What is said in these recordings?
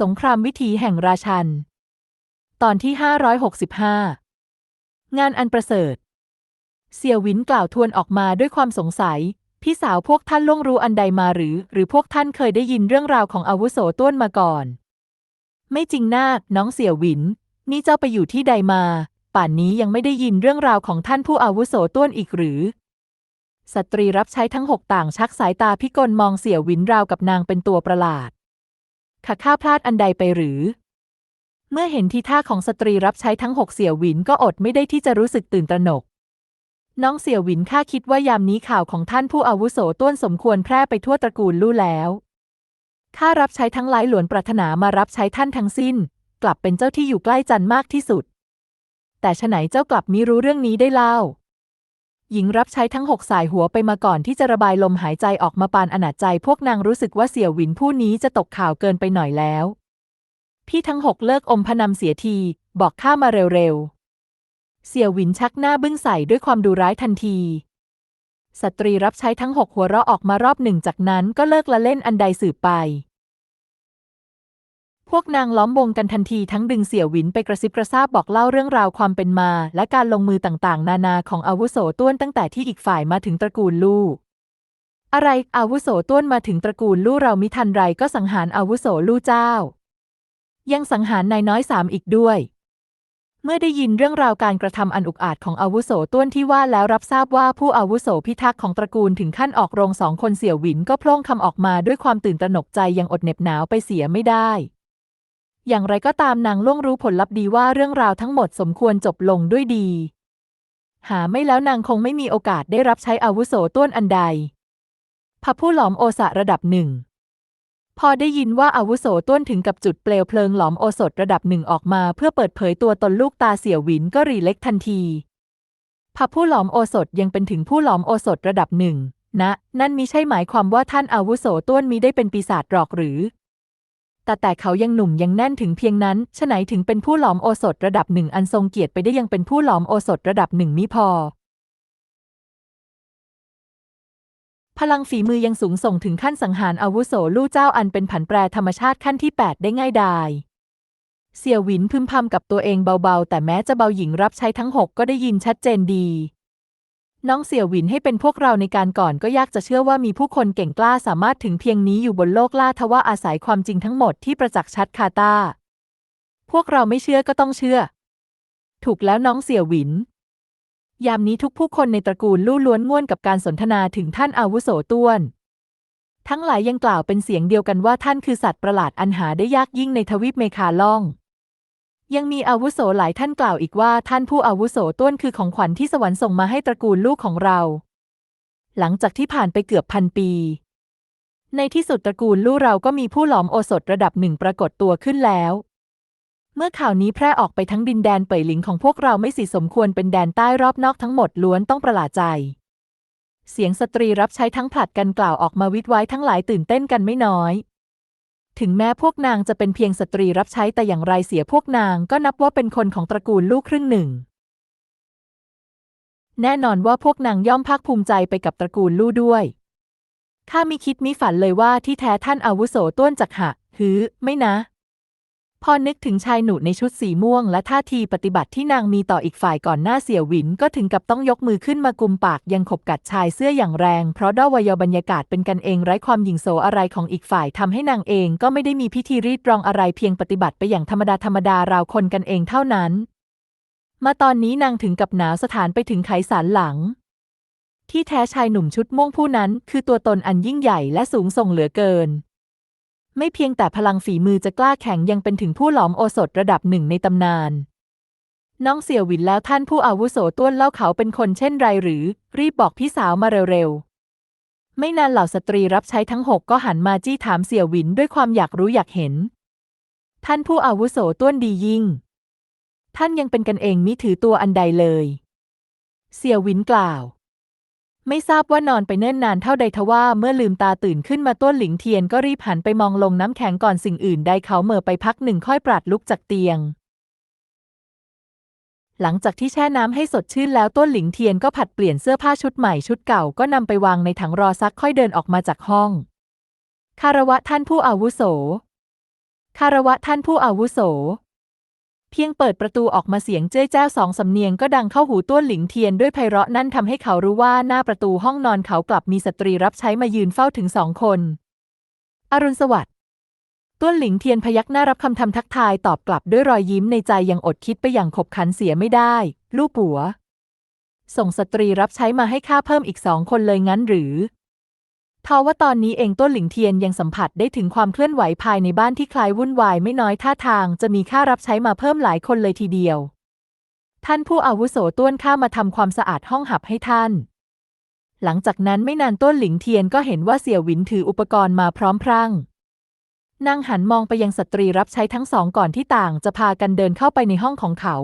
สงครามวิถีแห่งราชัน ตอนที่ 565 งานอันประเสริฐ เสี่ยวหวินกล่าวทวนออกมาด้วยความสงสัย พี่สาวพวกท่านล่วงรู้อันใดมาหรือ หรือพวกท่านเคยได้ยินเรื่องราวของอาวุโสต้วนมาก่อน ไม่จริงนาคน้องเสี่ยวหวิน นี่เจ้าไปอยู่ที่ใดมา ป่านนี้ยังไม่ได้ยินเรื่องราวของท่านผู้อาวุโสต้วนอีกหรือสตรีรับใช้ทั้งหกต่างชักสายตาพิกลมองเสี่ยวหวินราวกับนางเป็นตัวประหลาด ข้าข้าพลาดอันใดไปหรือ เมื่อเห็นทีท่าของสตรีรับใช้ทั้งหกเสี่ยวหวินก็อดไม่ได้ที่จะรู้สึกตื่นตระหนก น้องเสี่ยวหวินข้าคิดว่ายามนี้ข่าวของท่านผู้อาวุโสต้วนสมควรแพร่ไปทั่วตระกูลลู่แล้วข้ารับใช้ทั้งหลายหลวนปรารถนามารับใช้ท่านทั้งสิ้น กลับเป็นเจ้าที่อยู่ใกล้จันมากที่สุด แต่ฉไหนเจ้ากลับมิรู้เรื่องนี้ได้เล่า หญิงรับใช้ทั้งหกสายหัวไปมาก่อนที่จะระบายลมหายใจออกมาปานอนาจใจ พวกนางรู้สึกว่าเสี่ยวหวินผู้นี้จะตกข่าวเกินไปหน่อยแล้ว พี่ทั้งหกเลิกอมพนำเสียที บอกข้ามาเร็วๆ เสี่ยวหวินชักหน้าบึ้งใส่ด้วยความดูร้ายทันทีสตรีรับใช้ทั้งหกหัวเราะออกมารอบหนึ่งจากนั้นก็เลิกละเล่นอันใดสืบไป พวกนางล้อมวงกันทันทีทั้งดึงเสี่ยวหวินไปกระซิบกระซาบบอกเล่าเรื่องราวความเป็นมา และการลงมือต่างๆ นานาของอาวุโสต้วนตั้งแต่ที่อีกฝ่ายมาถึงตระกูลลู่อะไรอาวุโสต้วนมาถึงตระกูลลู่เรามิทันไรก็สังหารอาวุโสลู่เจ้า ยังสังหารนายน้อยสามอีกด้วย เมื่อได้ยินเรื่องราวการกระทำอันอุกอาจของอาวุโสต้วนที่ว่าแล้วรับทราบว่าผู้อาวุโสพิทักษ์ของตระกูลถึงขั้นออกโรงสองคนเสี่ยวหวินก็พล่งคำออกมาด้วยความตื่นตระหนกใจยังอดเหน็บหนาวไปเสียไม่ได้ อย่างไรก็ตามนางล่วงรู้ผลลัพธ์ดีว่าเรื่องราวทั้งหมดสมควรจบลงด้วยดี หาไม่แล้วนางคงไม่มีโอกาสได้รับใช้อาวุโสต้วนอันใดพระผู้หลอมโอสะระดับหนึ่ง พอได้ยินว่าอาวุโสต้วนถึงกับจุดเปลวเพลิงหลอมโอสถระดับหนึ่งออกมาเพื่อเปิดเผยตัวตนลูกตาเสี่ยวหวินก็รีเล็กทันทีพระผู้หลอมโอสถยังเป็นถึงผู้หลอมโอสถระดับหนึ่งนะ นั่นมิใช่หมายความว่าท่านอาวุโสต้วนมิได้เป็นปีศาจหรอกหรือ แต่แต่เขายังหนุ่มยังแน่นถึงเพียงนั้นฉะไหนถึงเป็นผู้หลอมโอสถระดับหนึ่งอันทรงเกียรติไปได้ยังเป็นผู้หลอมโอสถระดับหนึ่งมิพอ พลังฝีมือยังสูงส่งถึงขั้นสังหารอาวุโสลู่เจ้าอันเป็นผันแปรธรรมชาติขั้นที่ 8 ได้ง่ายดายเสี่ยวหวินพึมพำกับตัวเองเบาๆ แต่แม้จะเบาหญิงรับใช้ทั้งหกก็ได้ยินชัดเจนดี น้องเสี่ยวหวินให้เป็นพวกเราในการก่อนก็ยากจะเชื่อว่ามีผู้คนเก่งกล้าสามารถถึงเพียงนี้อยู่บนโลกล่าทว่าอาศัยความจริงทั้งหมดที่ประจักษ์ชัดคาตา พวกเราไม่เชื่อก็ต้องเชื่อ ถูกแล้วน้องเสี่ยวหวิน ยามนี้ทุกผู้คนในตระกูลลู่ล้วนง่วนกับการสนทนาถึงท่านอาวุโสต้วน ทั้งหลายยังกล่าวเป็นเสียงเดียวกันว่าท่านคือสัตว์ประหลาดอันหาได้ยากยิ่งในทวีปเมคาล่อง ยังมีอาวุโสหลายท่านกล่าวอีกว่าท่านผู้อาวุโสต้วนคือของขวัญที่สวรรค์ส่งมาให้ตระกูลลูกของเรา หลังจากที่ผ่านไปเกือบพันปี ในที่สุดตระกูลลู่เราก็มีผู้หลอมโอสถระดับหนึ่งปรากฏตัวขึ้นแล้ว เมื่อข่าวนี้แพร่ออกไปทั้งดินแดนเป่ยหลิงของพวกเราไม่สิสมควรเป็นแดนใต้รอบนอกทั้งหมดล้วนต้องประหลาดใจ เสียงสตรีรับใช้ทั้งผลัดกันกล่าวออกมาวิดไว้ทั้งหลายตื่นเต้นกันไม่น้อย ถึงแม้พวกนางจะเป็นเพียงสตรีรับใช้แต่อย่างไรเสียพวกนางก็นับว่าเป็นคนของตระกูลลูกครึ่งหนึ่ง แน่นอนว่าพวกนางย่อมภาคภูมิใจไปกับตระกูลลู่ด้วย ข้ามิคิดมิฝันเลยว่าที่แท้ท่านอาวุโสต้วนจักหะ หือ ไม่นะ พอนึกถึงชายหนุ่มในชุดสีม่วงและท่าทีปฏิบัติที่นางมีต่ออีกฝ่ายก่อนหน้าเสี่ยวหวินก็ถึงกับต้องยกมือขึ้นมากุมปากยังขบกัดชายเสื้ออย่างแรง เพราะด้อยวยบรรยากาศเป็นกันเองไร้ความหยิ่งโสอะไรของอีกฝ่ายทำให้นางเองก็ไม่ได้มีพิธีรีดรองอะไรเพียงปฏิบัติไปอย่างธรรมดาธรรมดาราวคนกันเองเท่านั้น มาตอนนี้นางถึงกับหนาวสถานไปถึงไขสันหลัง ที่แท้ชายหนุ่มชุดม่วงผู้นั้น คือตัวตนอันยิ่งใหญ่และสูงส่งเหลือเกิน ไม่เพียงแต่พลังฝีมือจะกล้าแข็งยังเป็นถึงผู้หลอมโอสถระดับหนึ่งในตำนาน น้องเสี่ยวหวินแล้วท่านผู้อาวุโสต้วนเล่าเขาเป็นคนเช่นไรหรือ รีบบอกพี่สาวมาเร็วๆ ไม่นานเหล่าสตรีรับใช้ทั้งหกก็หันมาจี้ถามเสี่ยวหวินด้วยความอยากรู้อยากเห็น ท่านผู้อาวุโสต้วนดียิ่ง ท่านยังเป็นกันเองมิถือตัวอันใดเลย เสี่ยวหวินกล่าว ไม่ทราบว่านอนไปเนิ่นนานเท่าใดทว่าเมื่อลืมตาตื่นขึ้นมาต้นหลิงเทียนก็รีบหันไปมองลงน้ำแข็งก่อนสิ่งอื่นใดเขาเหม่อไปพักหนึ่งค่อยปราดลุกจากเตียง หลังจากที่แช่น้ำให้สดชื่นแล้วต้นหลิงเทียนก็ผัดเปลี่ยนเสื้อผ้าชุดใหม่ชุดเก่าก็นำไปวางในถังรอซักค่อยเดินออกมาจากห้อง คารวะท่านผู้อาวุโส คารวะท่านผู้อาวุโส เพียงเปิดประตูออกมาเสียงเจ้ยแจ้วสองสำเนียงก็ดังเข้าหูต้วนหลิงเทียนด้วยไพเราะนั่นทำให้เขารู้ว่าหน้าประตูห้องนอนเขากลับมีสตรีรับใช้มายืนเฝ้าถึงสองคน อรุณสวัสดิ์ต้วนหลิงเทียนพยักหน้ารับคำทำทักทายตอบกลับด้วยรอยยิ้มในใจยังอดคิดไปอย่างขบขันเสียไม่ได้ ลูกปัว ส่งสตรีรับใช้มาให้ข้าเพิ่มอีกสองคนเลยงั้นหรือ ทว่าตอนนี้เองต้นหลิงเทียนยังสัมผัสได้ถึงความเคลื่อนไหวภายในบ้านที่คล้ายวุ่นวายไม่น้อยท่าทางจะมีค่ารับใช้มาเพิ่มหลายคนเลยทีเดียว ท่านผู้อาวุโสต้วนข้ามาทำความสะอาดห้องหับให้ท่าน หลังจากนั้นไม่นานต้นหลิงเทียนก็เห็นว่าเสี่ยวหวินถืออุปกรณ์มาพร้อมพรั่งนางหันมองไปยังสตรีรับใช้ทั้งสองก่อนที่ต่างจะพากันเดินเข้าไปในห้องของเขา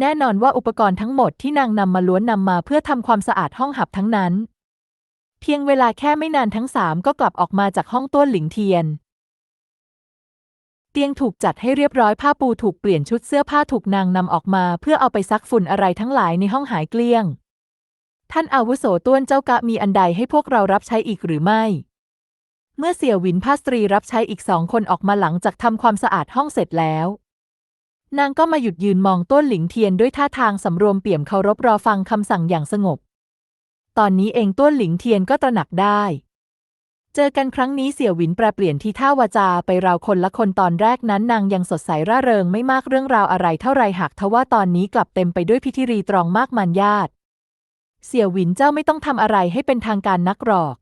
แน่นอนว่าอุปกรณ์ทั้งหมดที่นางนำมาล้วนนำมาเพื่อทำความสะอาดห้องหับทั้งนั้น เพียงเวลาแค่ไม่นานทั้งสามก็กลับออกมาจากห้องต้นหลิงเทียน เตียงถูกจัดให้เรียบร้อยผ้าปูถูกเปลี่ยนชุดเสื้อผ้าถูกนางนำออกมา เพื่อเอาไปซักฝุ่นอะไรทั้งหลายในห้องหายเกลี้ยง ท่านอาวุโสต้วนเจ้ากะมีอันใดให้พวกเรารับใช้อีกหรือไม่ เมื่อเสี่ยวหวินผ้าสตรีรับใช้อีกสองคนออกมาหลังจากทำความสะอาดห้องเสร็จแล้วนางก็มาหยุดยืนมองต้นหลิงเทียนด้วยท่าทางสำรวมเปี่ยมเคารพรอฟังคำสั่งอย่างสงบ ตอนนี้เองต้นหลิงเทียนก็ตระหนักได้ เจอกันครั้งนี้เสี่ยวหวินแปรเปลี่ยนที่ท่าวาจาไปราวคนละคนตอนแรกนั้นนางยังสดใสร่าเริงไม่มากเรื่องราวอะไรเท่าไรหากทว่าตอนนี้กลับเต็มไปด้วยพิธีรีตรองมากมานญาติ เสี่ยวหวินเจ้าไม่ต้องทำอะไรให้เป็นทางการนักหรอก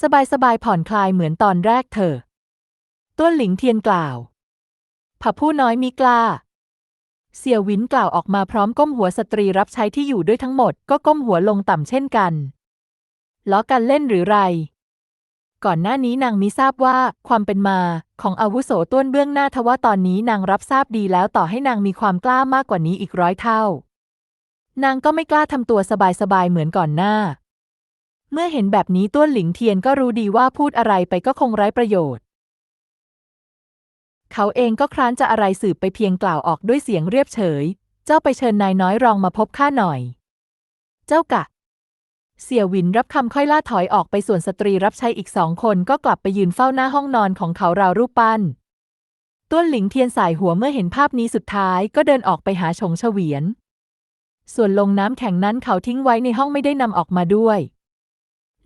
สบายสบายผ่อนคลายเหมือนตอนแรกเถอะต้นหลิงเทียนกล่าวผับผู้น้อยมีกล้า เสี่ยวหวินกล่าวออกมาพร้อมก้มหัวสตรีรับใช้ที่อยู่ด้วยทั้งหมดก็ก้มหัวลงต่ำเช่นกัน ล้อกันเล่นหรือไร ก่อนหน้านี้นางมิทราบว่าความเป็นมาของอาวุโสต้วนเบื้องหน้าทว่าตอนนี้นางรับทราบดีแล้วต่อให้นางมีความกล้ามากกว่านี้อีกร้อยเท่า นางก็ไม่กล้าทำตัวสบายๆเหมือนก่อนหน้า เมื่อเห็นแบบนี้ต้วนหลิงเทียนก็รู้ดีว่าพูดอะไรไปก็คงไร้ประโยชน์ เขาเองก็คร้านจะอะไรสืบไปเพียงกล่าวออกด้วยเสียงเรียบเฉย เจ้าไปเชิญนายน้อยรองมาพบข้าหน่อย เจ้ากะ เสี่ยววินรับคำค่อยล่าถอยออกไปส่วนสตรีรับใช้อีกสองคนก็กลับไปยืนเฝ้าหน้าห้องนอนของเขาราวรูปปั้น ต้วนหลิงเทียนสายหัวเมื่อเห็นภาพนี้สุดท้ายก็เดินออกไปหาชงเฉวียน ส่วนลงน้ำแข็งนั้นเขาทิ้งไว้ในห้องไม่ได้นำออกมาด้วย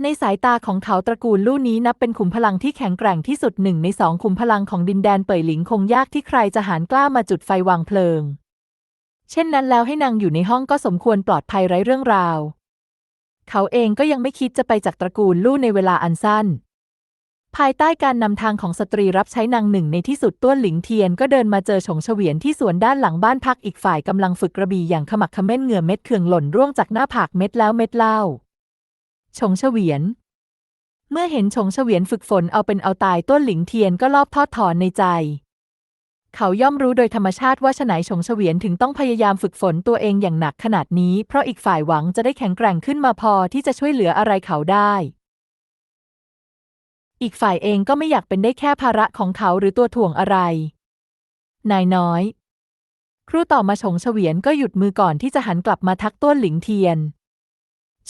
ในสายตาของเขาตระกูลลู่นี้นับเป็นขุมพลังที่แข็งแกร่งที่สุดหนึ่งในสองขุมพลังของดินแดนเป่ยหลิงคงยากที่ใครจะหารกล้ามาจุดไฟวางเพลิง เช่นนั้นแล้วให้นางอยู่ในห้องก็สมควรปลอดภัยไร้เรื่องราว เขาเองก็ยังไม่คิดจะไปจากตระกูลลู่ในเวลาอันสั้น ภายใต้การนำทางของสตรีรับใช้นางหนึ่งในที่สุดต้วนหลิงเทียนก็เดินมาเจอฉงเฉวียนที่สวนด้านหลังบ้านพักอีกฝ่ายกำลังฝึกกระบี่อย่างขมักขม้นเหงื่อเม็ดเคืองหล่นร่วงจากหน้าผากเม็ดแล้วเม็ดเล่า ชงเฉวียน เมื่อเห็นชงเฉวียนฝึกฝนเอาเป็นเอาตายต้นหลิงเทียนก็รอบทอดถอนในใจ เขาย่อมรู้โดยธรรมชาติว่าฉไหนชงเฉวียนถึงต้องพยายามฝึกฝนตัวเองอย่างหนักขนาดนี้ เพราะอีกฝ่ายหวังจะได้แข็งแกร่งขึ้นมาพอที่จะช่วยเหลืออะไรเขาได้อีกฝ่ายเองก็ไม่อยากเป็นได้แค่ภาระของเขาหรือตัวถ่วงอะไร นายน้อย ครูต่อมาชงเฉวียนก็หยุดมือก่อนที่จะหันกลับมาทักต้วนหลิงเทียน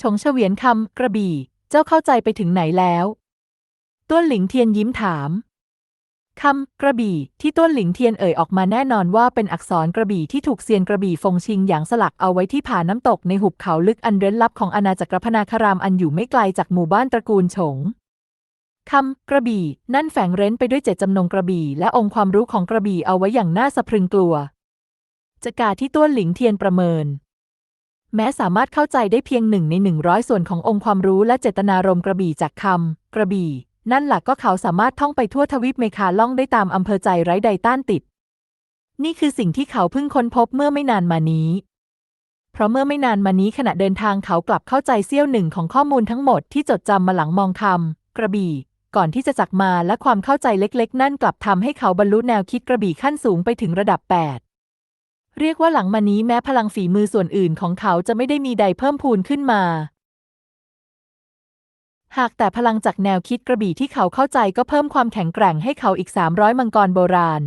ชงเฉวียนคำกระบี่ เจ้าเข้าใจไปถึงไหนแล้ว ต้วนหลิงเทียนยิ้มถามคำกระบี่ที่ต้นหลิงเทียนเอ่ยออกมาแน่นอนว่าเป็นอักษรกระบี่ที่ถูกเซียนกระบี่ฟงชิงอย่างสลักเอาไว้ที่ผาน้ำตกในหุบเขาลึกอันเร้นลับของอาณาจักรพนาคารามอันอยู่ไม่ไกลจากหมู่บ้านตระกูลฉงคำกระบี่นั่นแฝงเร้นไปด้วยเจตจำนงกระบี่และองค์ความรู้ของกระบี่เอาไว้อย่างน่าสะพรึงกลัวจากาที่ต้นหลิงเทียนประเมิน แม้สามารถเข้าใจได้เพียงหนึ่งในหนึ่งร้อยส่วนขององค์ความรู้และเจตนารมณ์กระบี่จากคำกระบี่ นั่นหละก็เขาสามารถท่องไปทั่วทวีปเมคาล่องได้ตามอำเภอใจไร้ใดต้านติด นี่คือสิ่งที่เขาเพิ่งค้นพบเมื่อไม่นานมานี้ เพราะเมื่อไม่นานมานี้ขณะเดินทางเขากลับเข้าใจเสี้ยวหนึ่งของข้อมูลทั้งหมดที่จดจำมาหลังมองคำกระบี่ ก่อนที่จะจักมาและความเข้าใจเล็ก ๆ นั่นกลับทำให้เขาบรรลุแนวคิดกระบี่ขั้นสูงไปถึงระดับ 8 เรียกว่าหลังมานี้แม้พลังฝีมือส่วนอื่นของเขาจะไม่ได้มีใดเพิ่มพูนขึ้นมา หากแต่พลังจากแนวคิดกระบี่ที่เขาเข้าใจก็เพิ่มความแข็งแกร่งให้เขาอีก 300 มังกรโบราณ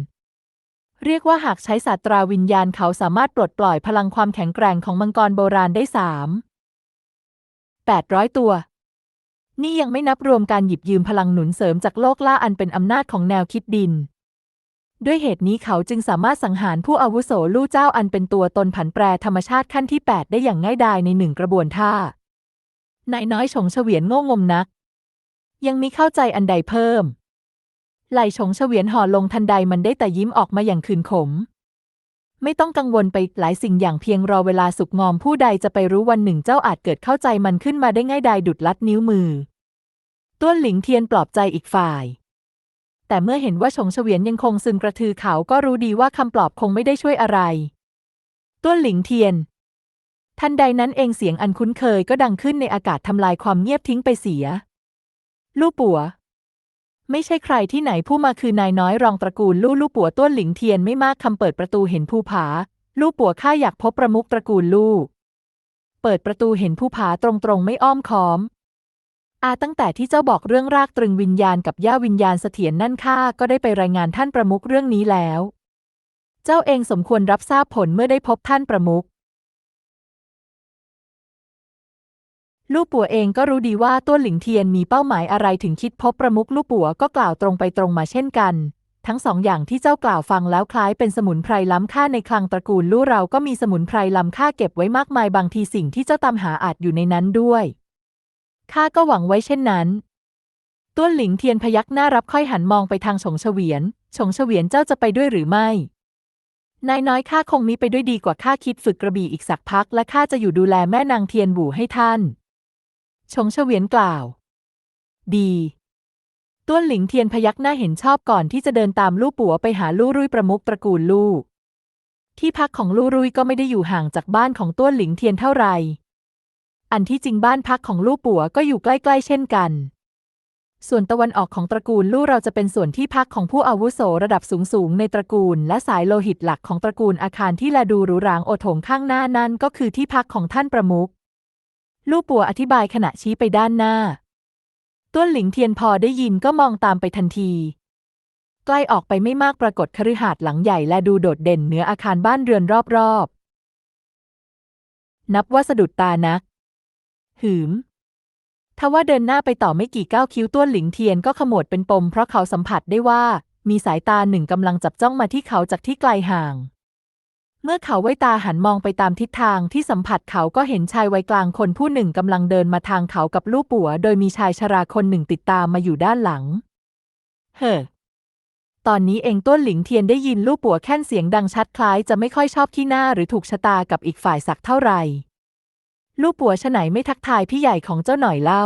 เรียกว่าหากใช้ศาสตราวิญญาณเขาสามารถปลดปล่อยพลังความแข็งแกร่งของมังกรโบราณได้สามแปดร้อยตัว นี่ยังไม่นับรวมการหยิบยืมพลังหนุนเสริมจากโลกล่าอันเป็นอำนาจของแนวคิดดิน ด้วยเหตุนี้เขาจึงสามารถสังหารผู้อาวุโสลู่เจ้าอันเป็นตัวตนผันแปรธรรมชาติขั้นที่ 8 ได้อย่างง่ายดายในหนึ่งกระบวนท่านายน้อยฉงเฉวียนโง่งมนัก ยังมิเข้าใจอันใดเพิ่ม ไหลฉงเฉวียนห่อลงทันใดมันได้แต่ยิ้มออกมาอย่างคืนขม ไม่ต้องกังวลไปหลายสิ่งอย่างเพียงรอเวลาสุกงอมผู้ใดจะไปรู้วันหนึ่งเจ้าอาจเกิดเข้าใจมันขึ้นมาได้ง่ายดายดุดลัดนิ้วมือ ต้วนหลิงเทียนปลอบใจอีกฝ่าย แต่เมื่อเห็นว่าฉงเฉวียนยังคงซึมกระทือเขาก็รู้ดีว่าคำปลอบคงไม่ได้ช่วยอะไรต้วนหลิงเทียน ทันใดนั้นเองเสียงอันคุ้นเคยก็ดังขึ้นในอากาศทำลายความเงียบทิ้งไปเสีย ลู่ปัว ไม่ใช่ใครที่ไหนผู้มาคือนายน้อยรองตระกูลลู่ลู่ปัวต้วนหลิงเทียนไม่มากคำเปิดประตูเห็นภูผา ลู่ปัวข้าอยากพบประมุขตระกูลลู่เปิดประตูเห็นภูผาตรงๆไม่อ้อมค้อม อาตั้งแต่ที่เจ้าบอกเรื่องรากตรึงวิญญาณกับย่าวิญญาณเสถียรนั่นข้าก็ได้ไปรายงานท่านประมุขเรื่องนี้แล้ว เจ้าเองสมควรรับทราบผลเมื่อได้พบท่านประมุขลู่ปัวเองก็รู้ดีว่าต้วหลิงเทียนมีเป้าหมายอะไรถึงคิดพบประมุขลู่ปัวก็กล่าวตรงไปตรงมาเช่นกัน ทั้งสองอย่างที่เจ้ากล่าวฟังแล้วคล้ายเป็นสมุนไพรล้ำค่าในคลังตระกูลลู่เราก็มีสมุนไพรล้ำค่าเก็บไว้มากมายบางทีสิ่งที่เจ้าตามหาอาจอยู่ในนั้นด้วย ข้าก็หวังไว้เช่นนั้นต้วนหลิงเทียนพยักหน้ารับค่อยหันมองไปทางฉงเฉวียนฉงเฉวียนเจ้าจะไปด้วยหรือไม่ นายน้อยข้าคงมิไปด้วยดีกว่าข้าคิดฝึกกระบี่อีกสักพัก และข้าจะอยู่ดูแลแม่นางเทียนบู่ให้ท่านฉงเฉวียนกล่าว ดีต้วนหลิงเทียนพยักหน้าเห็นชอบก่อนที่จะเดินตามลู่ปัวไปหาลู่รุ่ยประมุขตระกูลลู่ที่พักของลู่รุ่ยก็ไม่ได้อยู่ห่างจากบ้านของต้วนหลิงเทียนเท่าไหร่ อันที่จริงบ้านพักของลู่ปัวก็อยู่ใกล้ๆเช่นกัน ส่วนตะวันออกของตระกูลลู่เราจะเป็นส่วนที่พักของผู้อาวุโสระดับสูงๆในตระกูล และสายโลหิตหลักของตระกูลอาคารที่แลดูหรูหรางโอโถงข้างหน้านั่นก็คือที่พักของท่านประมุขลู่ปัวอธิบายขณะชี้ไปด้านหน้า ต้วนหลิงเทียนพอได้ยินก็มองตามไปทันที ใกล้ออกไปไม่มากปรากฏคฤหาสน์หลังใหญ่และดูโดดเด่นเหนืออาคารบ้านเรือนรอบๆ นับว่าสะดุดตานัก หืมทว่าเดินหน้าไปต่อไม่กี่ก้าวคิ้วต้วนหลิงเทียนก็ขมวดเป็นปม เพราะเขาสัมผัสได้ว่า มีสายตาหนึ่งกำลังจับจ้องมาที่เขาจากที่ไกลห่าง เมื่อเขาไว้ตาหันมองไปตามทิศทางที่สัมผัสเขาก็เห็นชายวัยกลางคนผู้หนึ่งกำลังเดินมาทางเขากับลูกปัว โดยมีชายชราคนหนึ่งติดตามมาอยู่ด้านหลัง เฮ้อตอนนี้เองต้นหลิงเทียนได้ยินลูกปัวแค่นเสียงดังชัดคล้ายจะไม่ค่อยชอบขี้หน้าหรือถูกชะตากับอีกฝ่ายสักเท่าไหร่ ลูกปัวฉะไหนไม่ทักทายพี่ใหญ่ของเจ้าหน่อยเล่า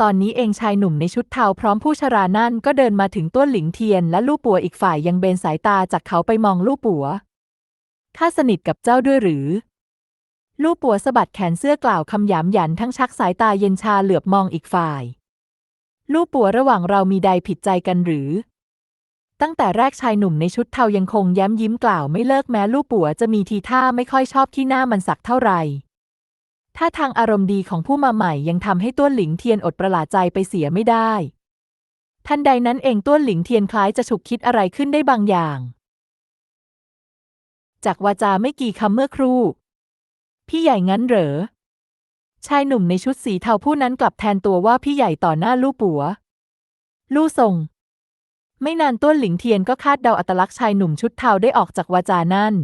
ตอนนี้เองชายหนุ่มในชุดเทาพร้อมผู้ชรานั่นก็เดินมาถึงต้นหลิงเทียน และลูกปัวอีกฝ่ายยังเบนสายตาจากเขาไปมองลูกปัว ข้าสนิทกับเจ้าด้วยหรือ ลูกปัวสะบัดแขนเสื้อกล่าวคำหยามหยันทั้งชักสายตาเย็นชาเหลือบมองอีกฝ่าย ลูกปัวระหว่างเรามีใดผิดใจกันหรือ ตั้งแต่แรกชายหนุ่มในชุดเทายังคงย้ำยิ้มกล่าวไม่เลิกแม้ลูกปัวจะมีทีท่าไม่ค่อยชอบที่หน้ามันสักเท่าไหร่ ถ้าทางอารมณ์ดีของผู้มาใหม่ยังทำให้ต้วนหลิงเทียนอดประหลาดใจไปเสียไม่ได้ ทันใดนั้นเองต้วนหลิงเทียนคล้ายจะฉุกคิดอะไรขึ้นได้บางอย่าง จากวาจาไม่กี่คำเมื่อครู่ พี่ใหญ่งั้นเหรอ ชายหนุ่มในชุดสีเทาผู้นั้นกลับแทนตัวว่าพี่ใหญ่ต่อหน้าลู่ปัว ลู่ทรง ไม่นานต้วนหลิงเทียนก็คาดเดาอัตลักษณ์ชายหนุ่มชุดเทาได้ออกจากวาจานั่น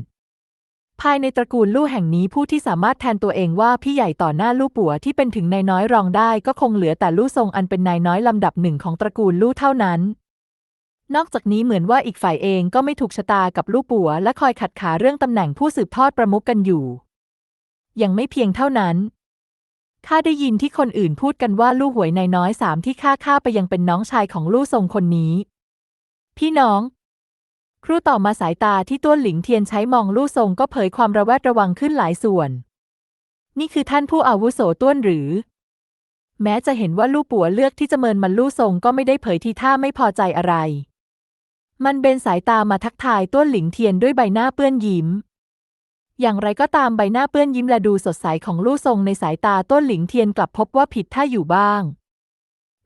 ภายในตระกูลลู่แห่งนี้ผู้ที่สามารถแทนตัวเองว่าพี่ใหญ่ต่อหน้าลู่ปัวที่เป็นถึงนายน้อยรองได้ก็คงเหลือแต่ลู่ทรงอันเป็นนายน้อยลำดับหนึ่งของตระกูลลู่เท่านั้น นอกจากนี้เหมือนว่าอีกฝ่ายเองก็ไม่ถูกชะตากับลู่ปัว และคอยขัดขาเรื่องตำแหน่งผู้สืบทอดประมุขกันอยู่ ยังไม่เพียงเท่านั้นข้าได้ยินที่คนอื่นพูดกันว่าลู่หวยนายน้อยสามที่ข้าฆ่าไปยังเป็นน้องชายของลู่ทรงคนนี้ พี่น้อง ครู่ต่อมาสายตาที่ต้วนหลิงเทียนใช้มองลู่ทรงก็เผยความระแวดระวังขึ้นหลายส่วน นี่คือท่านผู้อาวุโสต้วนหรือ แม้จะเห็นว่าลู่ปัวเลือกที่จะเมินมันลู่ทรงก็ไม่ได้เผยทีท่าไม่พอใจอะไร มันเบนสายตามาทักทายต้วนหลิงเทียนด้วยใบหน้าเปื้อนยิ้ม อย่างไรก็ตามใบหน้าเปื้อนยิ้มและดูสดใสของลู่ทรงในสายตาต้นหลิงเทียนกลับพบว่าผิดท่าอยู่บ้าง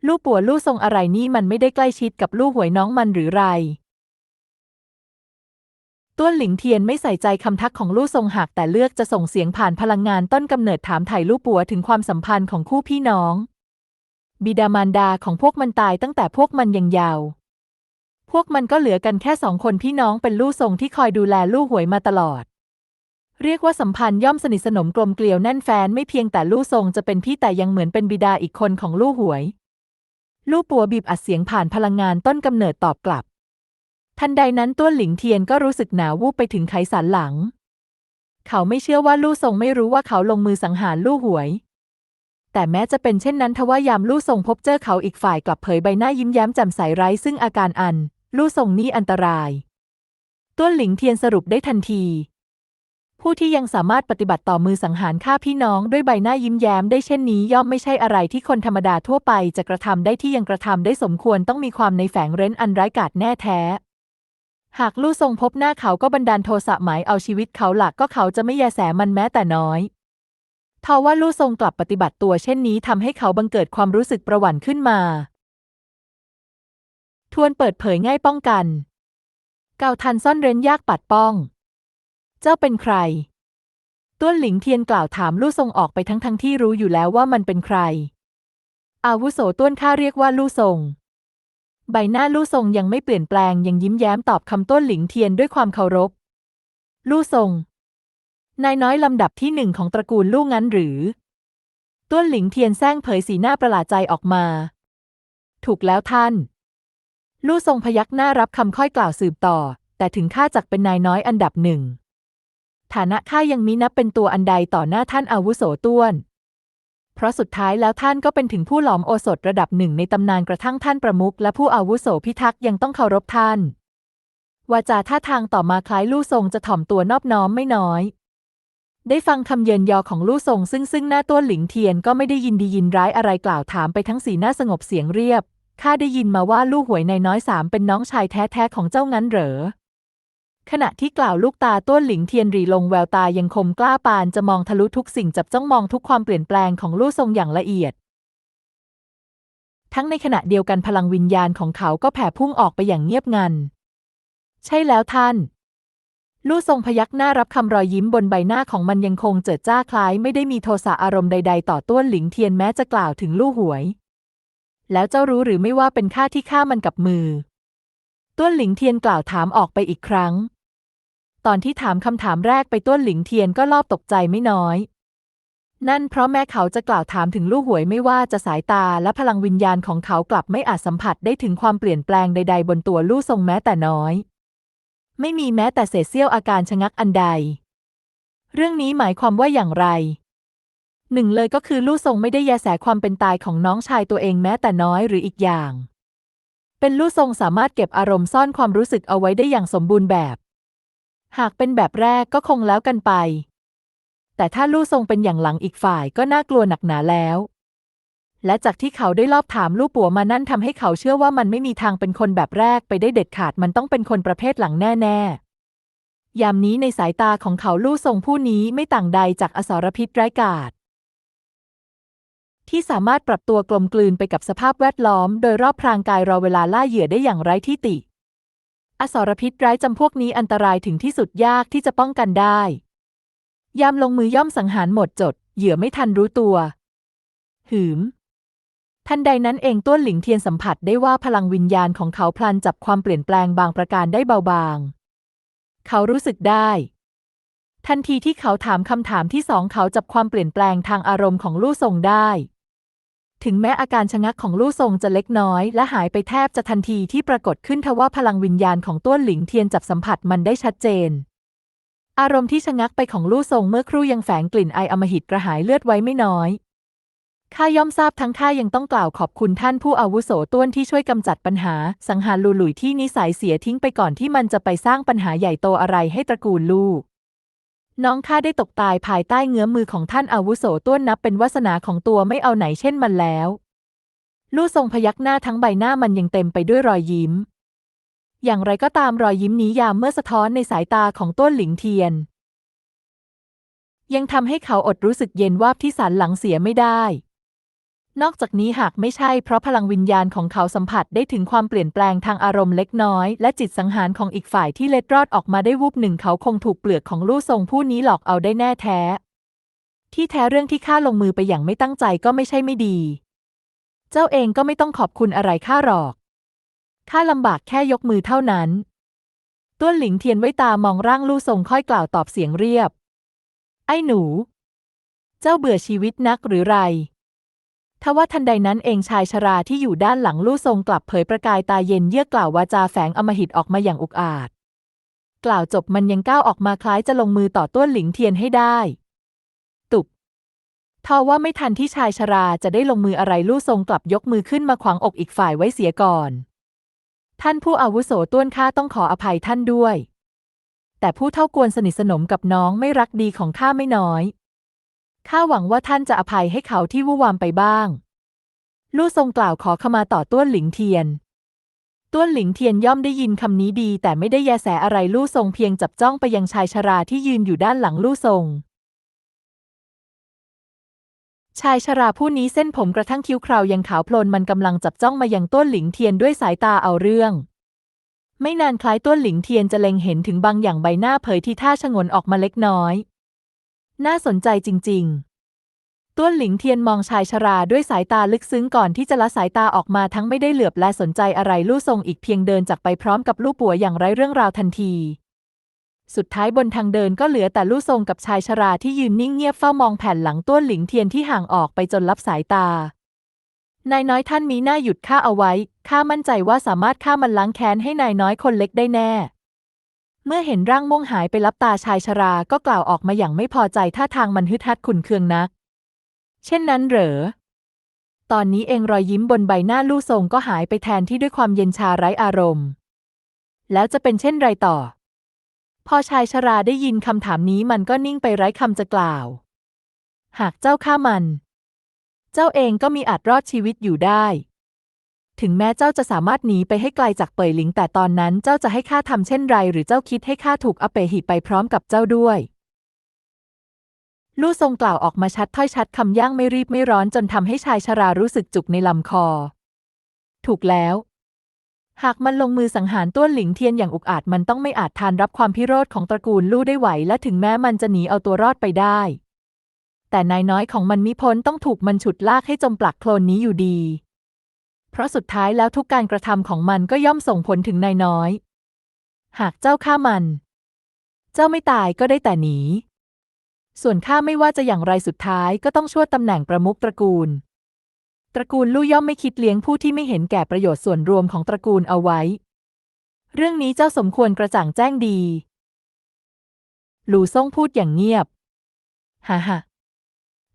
ลู่ปัวลู่ทรงอะไรนี่มันไม่ได้ใกล้ชิดกับลู่หวยน้องมันหรือไร ต้วนหลิงเทียนไม่ใส่ใจคำทักของลู่ทรงหากแต่เลือกจะส่งเสียงผ่านพลังงานต้นกำเนิดถามไถ่ลู่ปัวถึงความสัมพันธ์ของคู่พี่น้อง บิดามารดาของพวกมันตายตั้งแต่พวกมันยังยาว พวกมันก็เหลือกันแค่สองคนพี่น้องเป็นลู่ทรงที่คอยดูแลลู่หวยมาตลอด เรียกว่าสัมพันธ์ย่อมสนิทสนมกลมเกลียวแน่นแฟนไม่เพียงแต่ลู่ทรงจะเป็นพี่แต่ยังเหมือนเป็นบิดาอีกคนของลู่หวย ลู่ปัวบีบอัดเสียงผ่านพลังงานต้นกำเนิดตอบกลับ ทันใดนั้นต้วหลิงเทียนก็รู้สึกหนาววูบไปถึงไขสันหลัง เขาไม่เชื่อว่าลู่ทรงไม่รู้ว่าเขาลงมือสังหารลู่หวย แต่แม้จะเป็นเช่นนั้นทว่ายามลู่ทรงพบเจอเขาอีกฝ่ายกลับเผยใบหน้ายิ้มแย้มแจ่มใสไร้ซึ่งอาการอัน ลู่ทรงนี้อันตรายต้วหลิงเทียนสรุปได้ทันที ผู้ที่ยังสามารถปฏิบัติต่อมือสังหารฆ่าพี่น้องด้วยใบหน้ายิ้มแย้มได้เช่นนี้ ย่อมไม่ใช่อะไรที่คนธรรมดาทั่วไปจะกระทำได้ที่ยังกระทำได้สมควรต้องมีความในแฝงเร้นอันร้ายกาจแน่แท้ หากลู่ทรงพบหน้าเขาก็บันดาลโทสะหมายเอาชีวิตเขาหลักก็เขาจะไม่แยแสมันแม้แต่น้อยทว่าลู่ทรงกลับปฏิบัติตัวเช่นนี้ทำให้เขาบังเกิดความรู้สึกประหวั่นขึ้นมา ทวนเปิดเผยง่ายป้องกัน เกาทันซ่อนเร้นยากปัดป้อง เจ้าเป็นใคร ต้วนหลิงเทียนกล่าวถามลู่ทรงออกไปทั้งทั้งที่รู้อยู่แล้วว่ามันเป็นใคร อาวุโสต้วนข้าเรียกว่าลู่ทรง ใบหน้าลู่ทรงยังไม่เปลี่ยนแปลงยังยิ้มแย้มตอบคำต้นหลิงเทียนด้วยความเคารพ ลู่ทรง นายน้อยลำดับที่หนึ่งของตระกูลลู่งั้นหรือ ต้วนหลิงเทียนแซงเผยสีหน้าประหลาดใจออกมา ถูกแล้วท่าน ลู่ทรงพยักหน้ารับคำค่อยกล่าวสืบต่อ แต่ถึงข้าจักเป็นนายน้อยอันดับหนึ่งฐานะข้ายังมินับเป็นตัวอันใดต่อหน้าท่านอาวุโสต้วน เพราะสุดท้ายแล้วท่านก็เป็นถึงผู้หลอมโอสถระดับหนึ่งในตำนานกระทั่งท่านประมุขและผู้อาวุโสพิทักษ์ยังต้องเคารพท่าน วาจาท่าทางต่อมาคล้ายลู่ทรงจะถ่อมตัวนอบน้อมไม่น้อย ได้ฟังคำเยินยอของลู่ทรงซึ่งซึ่งหน้าต้วหลิงเทียนก็ไม่ได้ยินดียินร้ายอะไรกล่าวถามไปทั้งสีหน้าสงบเสียงเรียบข้าได้ยินมาว่าลู่หวยในายน้อยสามเป็นน้องชายแท้ๆของเจ้างั้นเหรอ ขณะที่กล่าวลูกตาต้วนหลิงเทียนรีลงแววตายังคมกล้าปานจะมองทะลุทุกสิ่งจับจ้องมองทุกความเปลี่ยนแปลงของลู่ทรงอย่างละเอียด ทั้งในขณะเดียวกันพลังวิญญาณของเขาก็แผ่พุ่งออกไปอย่างเงียบงัน ใช่แล้วท่าน ลู่ทรงพยักหน้ารับคำรอยยิ้มบนใบหน้าของมันยังคงเจิดจ้าคล้ายไม่ได้มีโทสะอารมณ์ใด ๆ ต่อต้วนหลิงเทียนแม้จะกล่าวถึงลู่หวย แล้วเจ้ารู้หรือไม่ว่าเป็นข้าที่ฆ่ามันกับมือ ต้วนหลิงเทียนกล่าวถามออกไปอีกครั้ง ตอนที่ถามคำถามแรกไปต้วนหลิงเทียนก็รอบตกใจไม่น้อย นั่นเพราะแม้เขาจะกล่าวถามถึงลู่หวยไม่ว่าจะสายตาและพลังวิญญาณของเขากลับไม่อาจสัมผัสได้ถึงความเปลี่ยนแปลงใด ๆ บนตัวลู่ทรงแม้แต่น้อย ไม่มีแม้แต่เศษเสี้ยวอาการชะงักอันใด เรื่องนี้หมายความว่าอย่างไรหนึ่งเลยก็คือลู่ทรงไม่ได้แยแสความเป็นตายของน้องชายตัวเองแม้แต่น้อยหรืออีกอย่าง เป็นลู่ทรงสามารถเก็บอารมณ์ซ่อนความรู้สึกเอาไว้ได้อย่างสมบูรณ์แบบ หากเป็นแบบแรกก็คงแล้วกันไป แต่ถ้าลู่ทรงเป็นอย่างหลังอีกฝ่ายก็น่ากลัวหนักหนาแล้ว และจากที่เขาได้รอบถามลู่ปัวมานั่นทำให้เขาเชื่อว่ามันไม่มีทางเป็นคนแบบแรกไปได้เด็ดขาดมันต้องเป็นคนประเภทหลังแน่ๆ ยามนี้ในสายตาของเขาลู่ทรงผู้นี้ไม่ต่างใดจากอสรพิษร้ายกาจที่สามารถปรับตัวกลมกลืนไปกับสภาพแวดล้อม โดยรอบพรางกายรอเวลาล่าเหยื่อได้อย่างไร้ที่ติ อสรพิษร้ายจำพวกนี้อันตรายถึงที่สุดยากที่จะป้องกันได้ ยามลงมือย่อมสังหารหมดจด เหยื่อไม่ทันรู้ตัว หืม ทันใดนั้นเองต้วนหลิงเทียนสัมผัสได้ว่าพลังวิญญาณของเขาพลันจับความเปลี่ยนแปลงบางประการได้เบาบาง เขารู้สึกได้ ทันทีที่เขาถามคำถามที่สองเขาจับความเปลี่ยนแปลงทางอารมณ์ของลู่ทรงได้ ถึงแม้อาการชะงักของลู่ทรงจะเล็กน้อย และหายไปแทบจะทันทีที่ปรากฏขึ้นทว่าพลังวิญญาณของต้วนหลิงเทียนจับสัมผัสมันได้ชัดเจน อารมณ์ที่ชะงักไปของลู่ทรงเมื่อครู่ยังแฝงกลิ่นไออมหิตกระหายเลือดไว้ไม่น้อยข้าย่อมทราบทั้งข้ายังต้องกล่าวขอบคุณท่านผู้อาวุโสต้วนที่ช่วยกำจัดปัญหา สังหารลูหลุยที่นิสัยเสียทิ้งไปก่อนที่มันจะไปสร้างปัญหาใหญ่โตอะไรให้ตระกูลลูก น้องข้าได้ตกตายภายใต้เงื้อมือของท่านอาวุโสต้วนนับเป็นวาสนาของตัวไม่เอาไหนเช่นมันแล้ว ลู่ทรงพยักหน้าทั้งใบหน้ามันยังเต็มไปด้วยรอยยิ้ม อย่างไรก็ตามรอยยิ้มนี้ยามเมื่อสะท้อนในสายตาของต้นหลิงเทียน ยังทำให้เขาอดรู้สึกเย็นวาบที่สันหลังเสียไม่ได้ นอกจากนี้หากไม่ใช่เพราะพลังวิญญาณของเขาสัมผัสได้ถึงความเปลี่ยนแปลงทางอารมณ์เล็กน้อย และจิตสังหารของอีกฝ่ายที่เล็ดรอดออกมาได้วูบหนึ่งเขาคงถูกเปลือกของลู่ทรงผู้นี้หลอกเอาได้แน่แท้ ที่แท้เรื่องที่ข้าลงมือไปอย่างไม่ตั้งใจก็ไม่ใช่ไม่ดี เจ้าเองก็ไม่ต้องขอบคุณอะไรข้าหรอกข้าลำบากแค่ยกมือเท่านั้นต้วนหลิงเทียนไว้ตามองร่างลู่ทรงค่อยกล่าวตอบเสียงเรียบ ไอ้หนู เจ้าเบื่อชีวิตนักหรือไร ทว่าทันใดนั้นเองชายชราที่อยู่ด้านหลังลู่ทรงกลับเผยประกายตาเย็นเยือกกล่าววาจาแฝงอมหิตออกมาอย่างอุกอาจ กล่าวจบมันยังก้าวออกมาคล้ายจะลงมือต่อต้วนหลิงเทียนให้ได้ ตุบทว่าไม่ทันที่ชายชราจะได้ลงมืออะไรลู่ทรงกลับยกมือขึ้นมาขวางอกอีกฝ่ายไว้เสียก่อน ท่านผู้อาวุโสต้วนข้าต้องขออภัยท่านด้วย แต่ผู้เท่ากวนสนิทสนมกับน้องไม่รักดีของข้าไม่น้อย ข้าหวังว่าท่านจะอภัยให้เขาที่วู่วามไปบ้าง ลู่ทรงกล่าวขอขมาต่อต้วนหลิงเทียน ต้วนหลิงเทียนย่อมได้ยินคำนี้ดี แต่ไม่ได้แยแสอะไรลู่ทรงเพียงจับจ้องไปยังชายชราที่ยืนอยู่ด้านหลังลู่ทรง ชายชราผู้นี้เส้นผมกระทั่งคิ้วคราวยังขาวโพลนมันกำลังจับจ้องมายังต้วนหลิงเทียนด้วยสายตาเอาเรื่องไม่นานคล้ายต้วนหลิงเทียนจะเล็งเห็นถึงบางอย่างใบหน้าเผยที่ท่าชงนออกมาเล็กน้อย น่าสนใจจริง ๆ ต้วนหลิงเทียนมองชายชราด้วยสายตาลึกซึ้งก่อนที่จะละสายตาออกมาทั้งไม่ได้เหลือบและสนใจอะไรลู่ทรงอีกเพียงเดินจากไปพร้อมกับลู่ปัวอย่างไร้เรื่องราวทันที สุดท้ายบนทางเดินก็เหลือแต่ลู่ทรงกับชายชราที่ยืนนิ่งเงียบเฝ้ามองแผ่นหลังต้วนหลิงเทียนที่ห่างออกไปจนลับสายตานายน้อยท่านมีหน้าหยุดข้าเอาไว้ ข้ามั่นใจว่าสามารถฆ่ามันล้างแค้นให้นายน้อยคนเล็กได้แน่ เมื่อเห็นร่างม่วงหายไปลับตาชายชราก็กล่าวออกมาอย่างไม่พอใจท่าทางมันฮึดฮัดขุนเคืองนัก เช่นนั้นเหรอ ตอนนี้เองรอยยิ้มบนใบหน้าลู่ทรงก็หายไปแทนที่ด้วยความเย็นชาไร้อารมณ์ แล้วจะเป็นเช่นไรต่อ พอชายชราได้ยินคำถามนี้มันก็นิ่งไปไร้คำจะกล่าว หากเจ้าฆ่ามัน เจ้าเองก็มีอาจรอดชีวิตอยู่ได้ ถึงแม้เจ้าจะสามารถหนีไปให้ไกลจากเป่ยหลิง แต่ตอนนั้นเจ้าจะให้ข้าทำเช่นไร หรือเจ้าคิดให้ข้าถูกอเปหิไปพร้อมกับเจ้าด้วย ลู่ทรงกล่าวออกมาชัดถ้อยชัดคำย่างไม่รีบไม่ร้อนจนทำให้ชายชรารู้สึกจุกในลำคอ ถูกแล้ว หากมันลงมือสังหารต้วนหลิงเทียนอย่างอุกอาจมันต้องไม่อาจทานรับความพิโรธของตระกูลลู่ได้ไหว และถึงแม้มันจะหนีเอาตัวรอดไปได้ แต่นายน้อยของมันมิพ้นต้องถูกมันฉุดลากให้จมปลักโคลนนี้อยู่ดี เพราะสุดท้ายแล้วทุกการกระทำของมันก็ย่อมส่งผลถึงนายน้อย หากเจ้าฆ่ามัน เจ้าไม่ตายก็ได้แต่หนี ส่วนข้าไม่ว่าจะอย่างไรสุดท้ายก็ต้องช่วยตำแหน่งประมุขตระกูล ตระกูลลู่ย่อมไม่คิดเลี้ยงผู้ที่ไม่เห็นแก่ประโยชน์ส่วนรวมของตระกูลเอาไว้ เรื่องนี้เจ้าสมควรกระจ่างแจ้งดี หลู่ซ่งพูดอย่างเงียบ ฮ่าฮ่า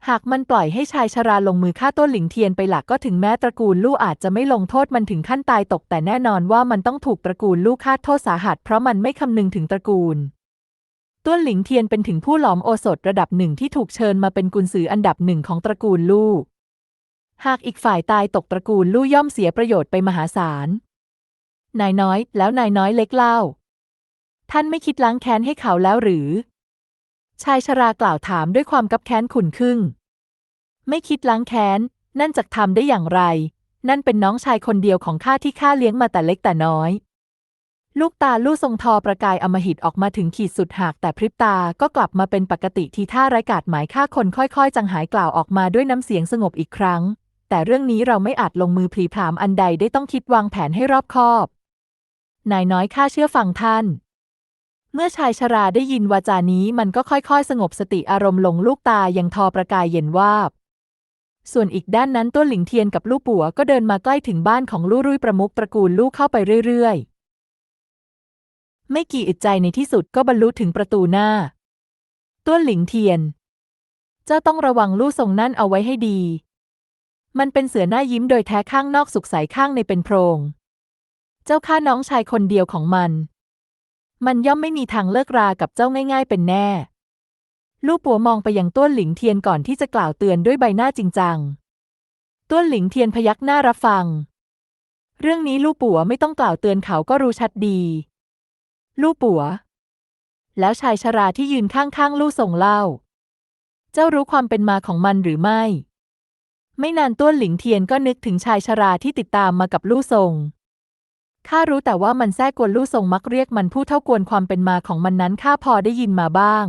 หากมันปล่อยให้ชายชราลงมือฆ่าต้นหลิงเทียนไปหลักก็ถึงแม้ตระกูลลู่อาจจะไม่ลงโทษมันถึงขั้นตายตก แต่แน่นอนว่ามันต้องถูกตระกูลลู่ฆ่าโทษสาหัสเพราะมันไม่คำนึงถึงตระกูลต้วนหลิงเทียนเป็นถึงผู้หลอมโอสถระดับหนึ่งที่ถูกเชิญมาเป็นกุนซืออันดับหนึ่งของตระกูลลู่หากอีกฝ่ายตายตกตระกูลลู่ย่อมเสียประโยชน์ไปมหาศาลนายน้อย แล้วนายน้อยเล็กเล่า ท่านไม่คิดล้างแค้นให้เขาแล้วหรือ ชายชรากล่าวถามด้วยความกับแค้นขุนขึ่งไม่คิดล้างแค้น นั่นจะทำได้อย่างไร นั่นเป็นน้องชายคนเดียวของข้าที่ข้าเลี้ยงมาแต่เล็กแต่น้อย ลูกตาลู่ทรงทอประกายอมหิตออกมาถึงขีดสุดหากแต่พริบตาก็กลับมาเป็นปกติทีท่าไร้กาดหมายฆ่าคนค่อยๆ จังหายกล่าวออกมาด้วยน้ำเสียงสงบอีกครั้ง แต่เรื่องนี้เราไม่อาจลงมือพลีพรามอันใดได้ต้องคิดวางแผนให้รอบคอบ นายน้อยข้าเชื่อฟังท่าน เมื่อชายชราได้ยินวาจานี้มันก็ค่อยๆ สงบสติอารมณ์ลงลูกตายังทอประกายเย็นวาบ ส่วนอีกด้านนั้นต้นหลิงเทียนกับลู่ปัวก็เดินมาใกล้ถึงบ้านของลู่รุ่ยประมุขตระกูลลู่เข้าไปเรื่อยๆ ไม่กี่อึดใจในที่สุดก็บรรลุถึงประตูหน้าต้นหลิงเทียน เจ้าต้องระวังลู่ทรงนั่นเอาไว้ให้ดี มันเป็นเสือหน้ายิ้มโดยแท้ข้างนอกสุขใสข้างในเป็นโพรง เจ้าข้าน้องชายคนเดียวของมัน มันย่อมไม่มีทางเลิกรากับเจ้าง่ายๆเป็นแน่ ลู่ปัวมองไปยังต้วนหลิงเทียนก่อนที่จะกล่าวเตือนด้วยใบหน้าจริงจัง ต้วนหลิงเทียนพยักหน้ารับฟัง เรื่องนี้ลู่ปัวไม่ต้องกล่าวเตือนเขาก็รู้ชัดดี ลู่ปัว แล้วชายชราที่ยืนข้างๆลู่ส่งเล่า เจ้ารู้ความเป็นมาของมันหรือไม่ ไม่นานต้วนหลิงเทียนก็นึกถึงชายชราที่ติดตามมากับลู่ทรง ข้ารู้แต่ว่ามันแท้กวนลู่ทรงมักเรียกมันผู้เท่ากวนความเป็นมาของมันนั้นข้าพอได้ยินมาบ้าง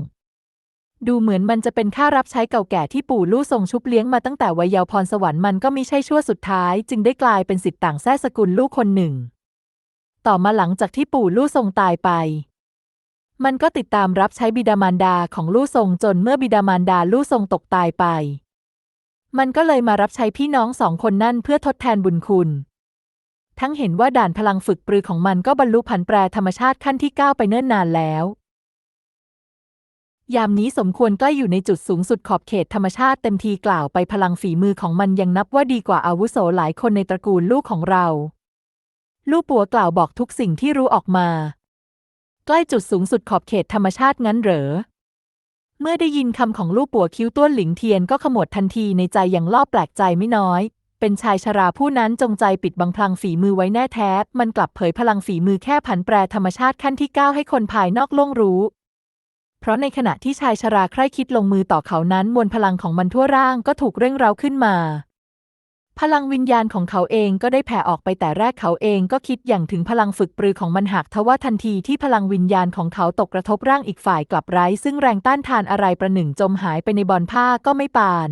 ดูเหมือนมันจะเป็นข้ารับใช้เก่าแก่ที่ปู่ลู่ทรงชุบเลี้ยงมาตั้งแต่วัยเยาว์พรสวรรค์มันก็มิใช่ชั่วสุดท้าย จึงได้กลายเป็นสิทธิ์ต่างแท้สกุลลูกคนหนึ่ง ต่อมาหลังจากที่ปู่ลู่ทรงตายไป มันก็ติดตามรับใช้บิดามารดาของลู่ทรงจนเมื่อบิดามารดาลู่ทรงตกตายไป มันก็เลยมารับใช้พี่น้องสองคนนั่นเพื่อทดแทนบุญคุณ ทั้งเห็นว่าด่านพลังฝึกปรือของมันก็บรรลุผันแปรธรรมชาติขั้นที่9ไปเนิ่นนานแล้ว ยามนี้สมควรใกล้อยู่ในจุดสูงสุดขอบเขตธรรมชาติเต็มทีกล่าวไปพลังฝีมือของมันยังนับว่าดีกว่าอาวุโสหลายคนในตระกูลลูกของเรา ลูกปัวกล่าวบอกทุกสิ่งที่รู้ออกมา ใกล้จุดสูงสุดขอบเขตธรรมชาติงั้นเหรอเมื่อได้ยินคำของลูกปัวคิ้วต้วนหลิงเทียนก็ขมวดทันทีในใจอย่างล่อแปลกใจไม่น้อย เป็นชายชราผู้นั้นจงใจปิดบังพลังฝีมือไว้แน่แท้ มันกลับเผยพลังฝีมือแค่ผันแปรธรรมชาติขั้นที่9ให้คนภายนอกล่วงรู้ เพราะในขณะที่ชายชราใคร่คิดลงมือต่อเขานั้นมวลพลังของมันทั่วร่างก็ถูกเร่งเร้าขึ้นมา พลังวิญญาณของเขาเองก็ได้แผ่ออกไปแต่แรกเขาเองก็คิดอย่างถึงพลังฝึกปรือของมันหากทว่าทันทีที่พลังวิญญาณของเขาตกกระทบร่างอีกฝ่ายกลับไร้ซึ่งแรงต้านทานอะไรประหนึ่งจมหายไปในบอนผ้าก็ไม่ปาน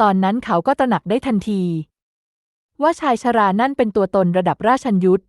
ตอนนั้นเขาก็ตระหนักได้ทันที ว่าชายชรานั่นเป็นตัวตนระดับราชันยุทธ